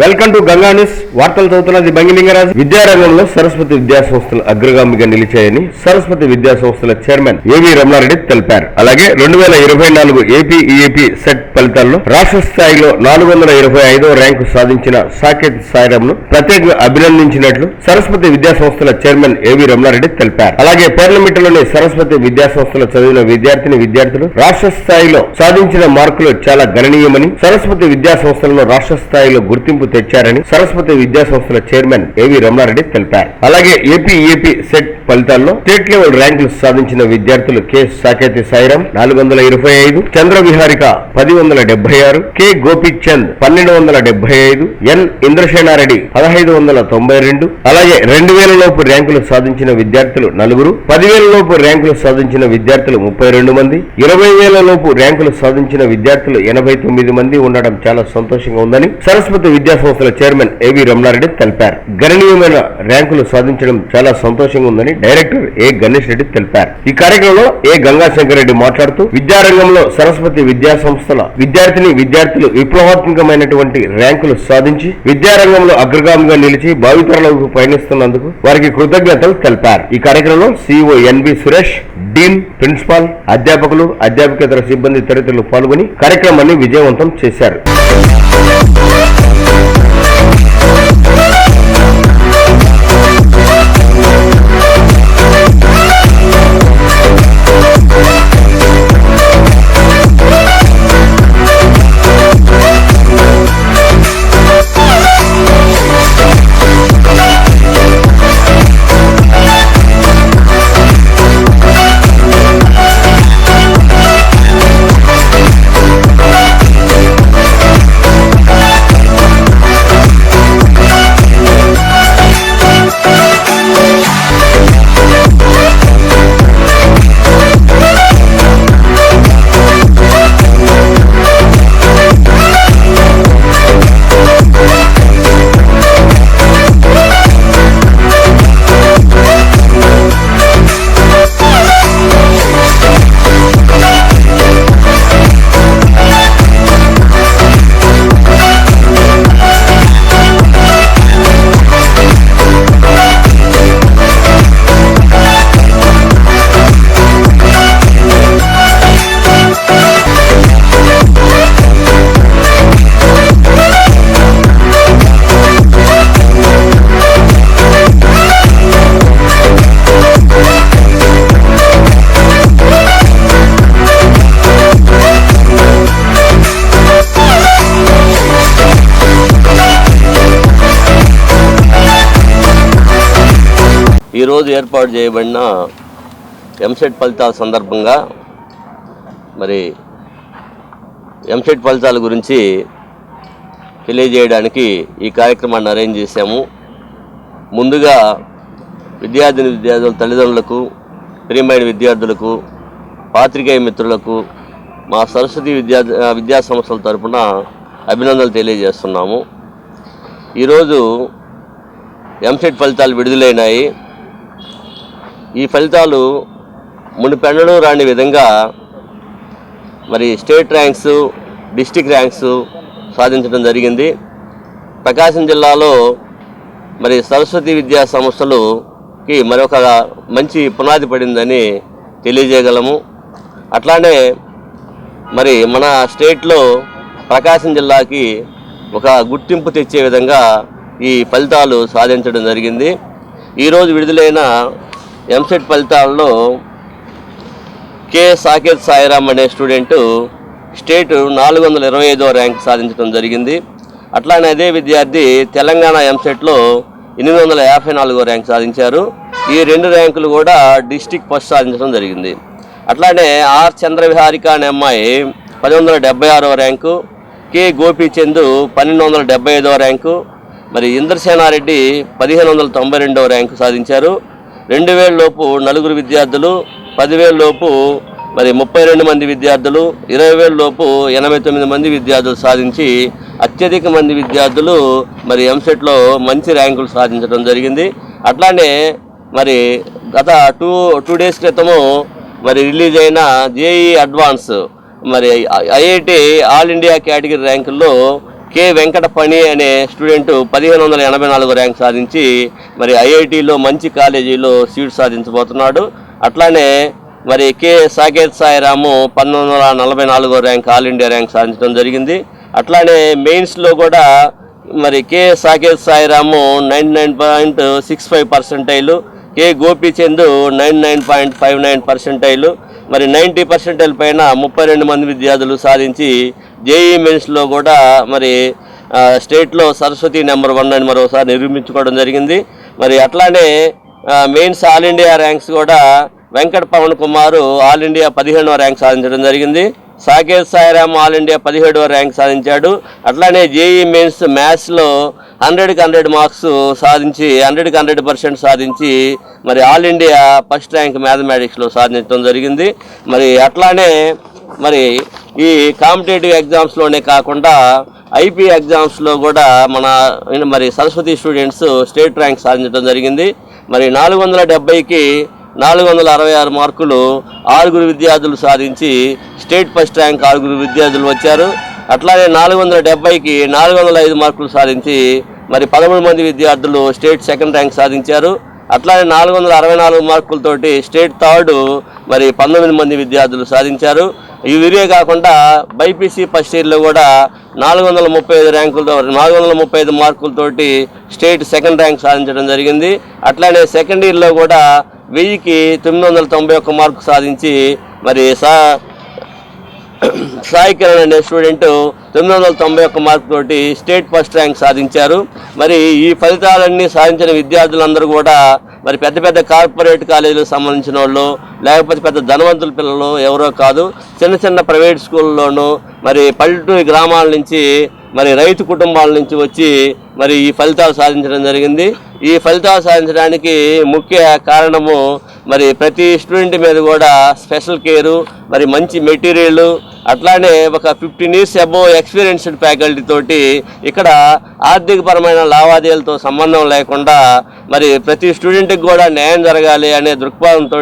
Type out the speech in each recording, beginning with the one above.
Welcome to Ganga news. వార్తలు చదువుతున్నది బంగిలింగరాజు. విద్యారంగంలో సరస్వతి విద్యాసంస్థలు అగ్రగామిగా నిలిచాయని సరస్వతి విద్యా సంస్థల చైర్మన్ ఏవి రమణారెడ్డి తెలిపారు. అలాగే రెండు వేల ఇరవై నాలుగు ఏపీఈఏపీ సెట్ ఫలితాల్లో రాష్ట్ర స్థాయిలో నాలుగు వందల ఇరవై ఐదో ర్యాంకు సాధించిన సాకేత్ సాయిరామ్ను ప్రత్యేకంగా అభినందించినట్లు సరస్వతి విద్యాసంస్థల చైర్మన్ ఏవి రమణారెడ్డి తెలిపారు. అలాగే పార్లమెంటులోని సరస్వతి విద్యాసంస్థలో చదివిన విద్యార్థిని విద్యార్థులు రాష్ట్ర స్థాయిలో సాధించిన మార్కులు చాలా గణనీయమని సరస్వతి విద్యాసంస్థలను రాష్ట్ర స్థాయిలో గుర్తింపు తెచ్చారని సరస్వతి విద్యా సంస్థల చైర్మన్ ఏవి రమణారెడ్డి తెలిపారు. అలాగే ఏపీ ఏపీ సెట్ ఫలితాల్లో స్టేట్ లెవెల్ ర్యాంకులు సాధించిన విద్యార్థులు కె సాకేతి సైరం నాలుగు వందల ఇరవై ఐదు చంద్ర విహారిక పది వందల డెబ్బై ఆరు కె గోపిచంద్ పన్నెండు వందల డెబ్బై ఐదు ఎన్ ఇంద్రసేనారెడ్డి పదహైదు వందల తొంభై రెండు అలాగే రెండు వేల లోపు ర్యాంకులు సాధించిన విద్యార్థులు నలుగురు పదివేల లోపు ర్యాంకులు సాధించిన విద్యార్థులు ముప్పై రెండు మంది ఇరవై వేల లోపు ర్యాంకులు సాధించిన విద్యార్థులు ఎనభై తొమ్మిది మంది ఉండడం చాలా సంతోషంగా ఉందని సరస్వతి విద్యా సంస్థల చైర్మన్ ఏవి రమణారెడ్డి తెలిపారు. గణనీయమైన ర్యాంకులు సాధించడం చాలా సంతోషంగా ఉందని డైరెక్టర్ ఏ గణేష్ రెడ్డి తెలిపారు. ఈ కార్యక్రమంలో ఏ గంగాశంకర్ రెడ్డి మాట్లాడుతూ విద్యారంగంలో సరస్వతి విద్యా సంస్థల విద్యార్థిని విద్యార్థులు విప్లవాత్మకమైనటువంటి ర్యాంకులు సాధించి విద్యారంగంలో అగ్రగామిగా నిలిచి భావితరాలకు పయనిస్తున్నందుకు వారికి కృతజ్ఞతలు తెలిపారు. ఈ కార్యక్రమంలో CEO N B Suresh dean principal అధ్యాపకులు అధ్యాపకేతర సిబ్బంది తదితరులు పాల్గొని కార్యక్రమాన్ని విజయవంతం చేశారు. ఈరోజు ఏర్పాటు చేయబడిన ఎంసెట్ ఫలితాల సందర్భంగా మరి ఎంసెట్ ఫలితాల గురించి తెలియజేయడానికి ఈ కార్యక్రమాన్ని అరేంజ్ చేశాము. ముందుగా విద్యార్థిని విద్యార్థుల తల్లిదండ్రులకు ప్రియమైన విద్యార్థులకు పాత్రికేయ మిత్రులకు మా సరస్వతి విద్యా విద్యా సంస్థల తరఫున అభినందనలు తెలియజేస్తున్నాము. ఈరోజు ఎంసెట్ ఫలితాలు విడుదలైనాయి. ఈ ఫలితాలు మునిపెండడం రాని విధంగా మరి స్టేట్ ర్యాంక్స్ డిస్టిక్ ర్యాంక్స్ సాధించడం జరిగింది. ప్రకాశం జిల్లాలో మరి సరస్వతి విద్యా సంస్థలుకి మరొక మంచి పునాది పడిందని తెలియజేయగలము. అట్లానే మరి మన స్టేట్లో ప్రకాశం జిల్లాకి ఒక గుర్తింపు తెచ్చే విధంగా ఈ ఫలితాలు సాధించడం జరిగింది. ఈరోజు విడుదలైన ఎంసెట్ ఫలితాల్లో కె సాకేత్ సాయిరామ్ అనే స్టూడెంటు స్టేట్ నాలుగు వందల ఇరవై ఐదో ర్యాంక్ సాధించడం జరిగింది. అట్లానే అదే విద్యార్థి తెలంగాణ ఎంసెట్లో ఎనిమిది వందల యాభై నాలుగో ర్యాంక్ సాధించారు. ఈ రెండు ర్యాంకులు కూడా డిస్టిక్ ఫస్ట్ సాధించడం జరిగింది. అట్లానే ఆర్ చంద్రవిహారిక అనే అమ్మాయి పది వందల డెబ్బై ఆరో ర్యాంకు కె గోపీచంద్ పన్నెండు వందల డెబ్బై ఐదో ర్యాంకు మరి ఇంద్రసేనారెడ్డి పదిహేను వందల తొంభై రెండవ ర్యాంకు సాధించారు. రెండు లోపు నలుగురు విద్యార్థులు పదివేల లోపు మరి ముప్పై రెండు మంది విద్యార్థులు ఇరవై వేల లోపు ఎనభై తొమ్మిది మంది విద్యార్థులు సాధించి అత్యధిక మంది విద్యార్థులు మరి ఎంసెట్లో మంచి ర్యాంకులు సాధించడం జరిగింది. అట్లానే మరి గత టూ టూ డేస్ క్రితము మరి రిలీజ్ అయిన జేఈ అడ్వాన్స్ మరి ఐఐటి ఆల్ ఇండియా కేటగిరీ ర్యాంకుల్లో కె వెంకటపణి అనే స్టూడెంట్ పదిహేను వందల ఎనభై నాలుగు ర్యాంక్ సాధించి మరి ఐఐటిలో మంచి కాలేజీలో సీట్ సాధించబోతున్నాడు. అట్లానే మరి కె సాకేత్ సాయిరాము పంతొమ్మిది వందల నలభై నాలుగో ర్యాంక్ ఆల్ ఇండియా ర్యాంక్ సాధించడం జరిగింది. అట్లానే మెయిన్స్లో కూడా మరి K Saketh Sairamu ninety nine point six five percentile K Gopichand nine nine point five nine percentile మరి నైంటీ పర్సెంటేజ్ పైన ముప్పై రెండు మంది విద్యార్థులు సాధించి జేఈ మెయిన్స్లో కూడా మరి స్టేట్లో సరస్వతి నెంబర్ వన్ అని మరోసారి నిరూపించుకోవడం జరిగింది. మరి అట్లానే మెయిన్స్ ఆల్ ఇండియా ర్యాంక్స్ కూడా వెంకట పవన్ కుమార్ ఆల్ ఇండియా పదిహేనవ ర్యాంక్ సాధించడం జరిగింది. సాకేత్ సాయిరామ్ ఆల్ ఇండియా పదిహేడవ ర్యాంక్ సాధించాడు. అట్లానే జేఈ మెయిన్స్ మ్యాథ్స్లో హండ్రెడ్కి హండ్రెడ్ మార్క్స్ సాధించి హండ్రెడ్కి హండ్రెడ్ పర్సెంట్ సాధించి మరి ఆల్ ఇండియా ఫస్ట్ ర్యాంక్ మ్యాథమెటిక్స్లో సాధించడం జరిగింది. మరి అట్లానే మరి ఈ కాంపిటేటివ్ ఎగ్జామ్స్లోనే కాకుండా ఐపీ ఎగ్జామ్స్లో కూడా మన మరి సరస్వతి స్టూడెంట్స్ స్టేట్ ర్యాంక్ సాధించడం జరిగింది. మరి నాలుగు వందల డెబ్బైకి నాలుగు వందల అరవై ఆరు మార్కులు ఆరుగురు విద్యార్థులు సాధించి స్టేట్ ఫస్ట్ ర్యాంక్ ఆరుగురు విద్యార్థులు వచ్చారు. అట్లానే నాలుగు వందల డెబ్బైకి నాలుగు వందల ఐదు మార్కులు సాధించి మరి పదమూడు మంది విద్యార్థులు స్టేట్ సెకండ్ ర్యాంక్ సాధించారు. అట్లానే నాలుగు వందల అరవై నాలుగు మార్కులతోటి స్టేట్ థర్డ్ మరి పంతొమ్మిది మంది విద్యార్థులు సాధించారు. ఇవే కాకుండా బైపీసీ ఫస్ట్ ఇయర్లో కూడా నాలుగు వందల ముప్పై ఐదు ర్యాంకులతో నాలుగు వందల ముప్పై ఐదు మార్కులతోటి స్టేట్ సెకండ్ ర్యాంక్ సాధించడం జరిగింది. అట్లానే సెకండ్ ఇయర్లో కూడా వెయ్యికి తొమ్మిది వందల తొంభై ఒక్క మార్కు సాధించి మరి సా సాయి కిరణ్ అనే స్టూడెంట్ తొమ్మిది వందల తొంభై ఒక్క మార్కు తోటి స్టేట్ ఫస్ట్ ర్యాంక్ సాధించారు. మరి ఈ ఫలితాలన్నీ సాధించిన విద్యార్థులందరూ కూడా మరి పెద్ద పెద్ద కార్పొరేట్ కాలేజీలకు సంబంధించిన వాళ్ళు లేకపోతే పెద్ద ధనవంతుల పిల్లలు ఎవరో కాదు చిన్న చిన్న ప్రైవేట్ స్కూల్లోనూ మరి పల్లెటూరు గ్రామాల నుంచి మరి రైతు కుటుంబాల నుంచి వచ్చి మరి ఈ ఫలితాలు సాధించడం జరిగింది. ఈ ఫలితాలు సాధించడానికి ముఖ్య కారణము మరి ప్రతి స్టూడెంట్ మీద కూడా స్పెషల్ కేరు మరి మంచి మెటీరియల్ అట్లానే ఒక fifteen years above experienced faculty తోటి ఇక్కడ ఆర్థికపరమైన లావాదేవీలతో సంబంధం లేకుండా మరి ప్రతి స్టూడెంట్కి కూడా న్యాయం జరగాలి అనే దృక్పథంతో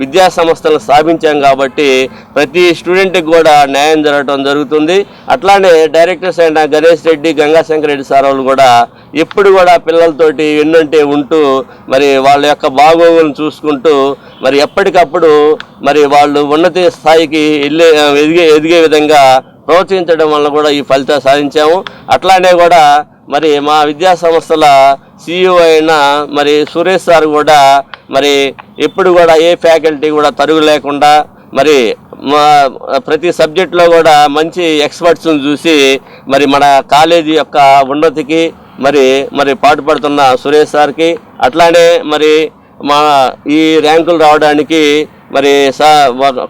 విద్యా సంస్థలను స్థాపించాం కాబట్టి ప్రతి స్టూడెంట్కి కూడా న్యాయం జరగడం జరుగుతుంది. అట్లానే డైరెక్టర్స్ అయిన గణేష్ రెడ్డి గంగాశంకర్ రెడ్డి సార్ వాళ్ళు కూడా ఎప్పుడు కూడా పిల్లలతోటి ఎన్నంటే ఉంటూ మరి వాళ్ళ యొక్క బాగోగులను చూసుకుంటూ మరి ఎప్పటికప్పుడు మరి వాళ్ళు ఉన్నత స్థాయికి వెళ్ళే ఎదిగే ఎదిగే విధంగా ప్రోత్సహించడం వల్ల కూడా ఈ ఫలితం సాధించాము. అట్లానే కూడా మరి మా విద్యా సంస్థల సీఈఓ అయిన మరి సురేష్ సార్ కూడా మరి ఎప్పుడు కూడా ఏ ఫ్యాకల్టీ కూడా తరుగు లేకుండా మరి మా ప్రతి సబ్జెక్ట్లో కూడా మంచి ఎక్స్పర్ట్స్ని చూసి మరి మన కాలేజీ యొక్క ఉన్నతికి మరి మరి పాటుపడుతున్న సురేష్ సార్కి అట్లానే మరి మా ఈ ర్యాంకులు రావడానికి మరి సా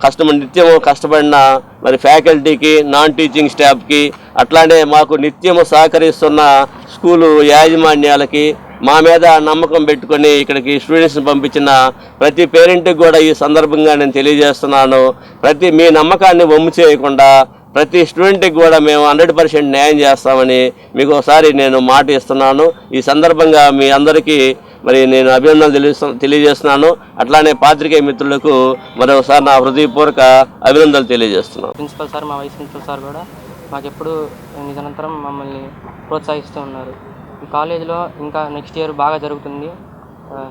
కష్టం నిత్యము కష్టపడిన మరి ఫ్యాకల్టీకి నాన్ టీచింగ్ స్టాఫ్కి అట్లానే మాకు నిత్యము సహకరిస్తున్న స్కూలు యాజమాన్యాలకి మా మీద నమ్మకం పెట్టుకొని ఇక్కడికి స్టూడెంట్స్ని పంపించిన ప్రతి పేరెంట్కి కూడా ఈ సందర్భంగా నేను తెలియజేస్తున్నాను. ప్రతి మీ నమ్మకాన్ని వమ్ము చేయకుండా ప్రతి స్టూడెంట్కి కూడా మేము హండ్రెడ్ పర్సెంట్ న్యాయం చేస్తామని మీకు ఒకసారి నేను మాట ఇస్తున్నాను. ఈ సందర్భంగా మీ అందరికీ మరి నేను అభినందనలు తెలియజేస్తు తెలియజేస్తున్నాను. అట్లానే పాత్రికేయ మిత్రులకు మరొకసారి నా హృదయపూర్వక అభినందనలు తెలియజేస్తున్నాను. ప్రిన్సిపల్ సార్ మా వైస్ ప్రిన్సిపల్ సార్ కూడా మాకెప్పుడు నిరంతరం మమ్మల్ని ప్రోత్సహిస్తూ ఉన్నారు. ఈ కాలేజీలో ఇంకా నెక్స్ట్ ఇయర్ బాగా జరుగుతుంది.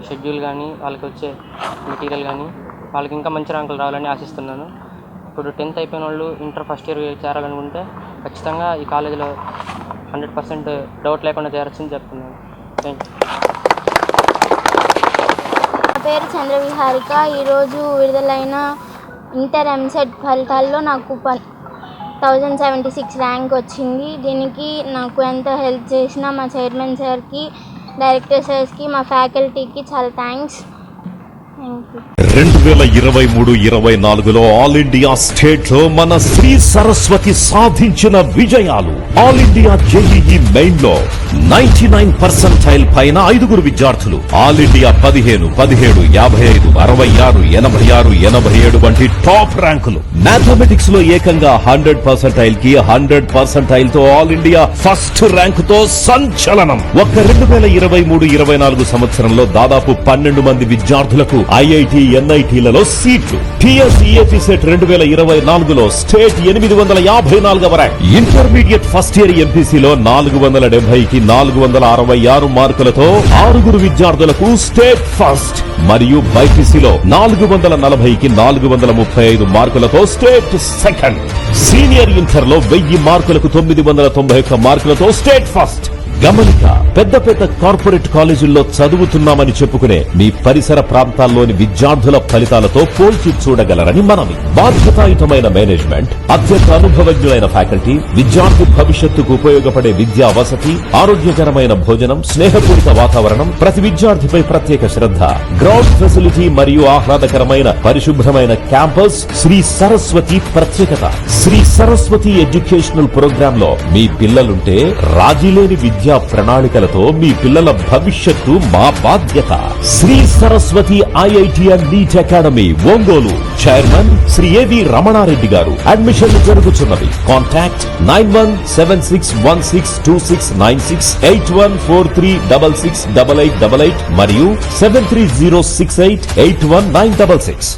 షెడ్యూల్ కానీ వాళ్ళకి వచ్చే మెటీరియల్ కానీ వాళ్ళకి ఇంకా మంచి ర్యాంకులు రావాలని ఆశిస్తున్నాను. ఇప్పుడు టెన్త్ అయిపోయిన వాళ్ళు ఇంటర్ ఫస్ట్ ఇయర్ చేరాలనుకుంటే ఖచ్చితంగా ఈ కాలేజీలో హండ్రెడ్ పర్సెంట్ డౌట్ లేకుండా చేరొచ్చని చెప్తున్నాను. థ్యాంక్ యూ పేరు చంద్రవిహారిక. ఈరోజు విడుదలైన ఇంటర్ ఎంసెట్ ఫలితాల్లో నాకు ప థౌజండ్ సెవెంటీ సిక్స్ ర్యాంక్ వచ్చింది. దీనికి నాకు ఎంత హెల్ప్ చేసినా మా చైర్మన్ సార్కి డైరెక్టర్ సార్స్కి మా ఫ్యాకల్టీకి చాలా థ్యాంక్స్. Thank you. రెండు వేల ఇరవై మూడు ఇరవై నాలుగులో ఆల్ ఇండియా స్టేట్లో మన శ్రీ సరస్వతి సాధించిన విజయాలు. ఆల్ ఇండియా జేఈఈ మెయిన్లో నైన్టీ నైన్ పర్సెంటైల్ పైన ఐదుగురు విద్యార్థులు. ఆల్ ఇండియా పదిహేను పదిహేడు యాభై ఐదు అరవై ఆరు ఎనభై ఆరు ఎనభై ఏడు వంటి టాప్ ర్యాంకులు. మ్యాథమెటిక్స్లో ఏకంగా హండ్రెడ్ పర్సెంటైల్కి హండ్రెడ్ పర్సెంటైల్తో ఆల్ ఇండియా ఫస్ట్ ర్యాంక్తో సంచలనం. ఒక్క రెండు వేల ఇరవై మూడు ఇరవై నాలుగు సంవత్సరంలో దాదాపు పన్నెండు మంది విద్యార్థులకు ఐఐటి ఎన్ఐటిలలో సీట్లు. టిఎస్ఈఏపీ సెట్ రెండు వేల ఇరవై నాలుగులో స్టేట్ ఎనిమిది వందల యాభై నాలుగవ ర్యాంక్. ఇంటర్మీడియట్ ఫస్ట్ ఇయర్ ఎంపీసీలో నాలుగు వందల డెబ్బైకి నాలుగు వందల అరవై ఆరు మార్కులతో ఆరుగురు విద్యార్థులకు స్టేట్ ఫస్ట్ మరియు బైపీసీలో నాలుగు వందల నలభైకి నాలుగు వందల ముప్పై ఐదు మార్కులతో స్టేట్ సెకండ్. సీనియర్ ఇంటర్లో వెయ్యి మార్కులకు తొమ్మిది వందల తొంభై ఒక్క మార్కులతో స్టేట్ ఫస్ట్. గమనిక పెద్ద పెద్ద కార్పొరేట్ కాలేజీల్లో చదువుతున్నామని చెప్పుకునే మీ పరిసర ప్రాంతాల్లోని విద్యార్థుల ఫలితాలతో పోల్చి చూడగలరని మనవి. బాధ్యతాయుతమైన మేనేజ్మెంట్ అత్యంత అనుభవజ్ఞులైన ఫ్యాకల్టీ విద్యార్థి భవిష్యత్తుకు ఉపయోగపడే విద్యా వసతి ఆరోగ్యకరమైన భోజనం స్నేహపూరిత వాతావరణం ప్రతి విద్యార్థిపై ప్రత్యేక శ్రద్ధ గ్రౌండ్ ఫెసిలిటీ మరియు ఆహ్లాదకరమైన పరిశుభ్రమైన క్యాంపస్ శ్రీ సరస్వతి ప్రత్యేకత. శ్రీ సరస్వతి ఎడ్యుకేషనల్ ప్రోగ్రామ్లో మీ పిల్లలుంటే రాజీలేని విద్యా ప్రణాళికలతో మీ పిల్లల భవిష్యత్తు మా బాధ్యత. Shri Saraswati IIT and NEET academy Ongole. Chairman Shri A V Ramana Reddy garu. అడ్మిషన్లు జరుగుతున్నవి contact nine one seven six one six two six nine six eight one four three double six double eight double eight మరియు seven three zero six eight eight one nine double six.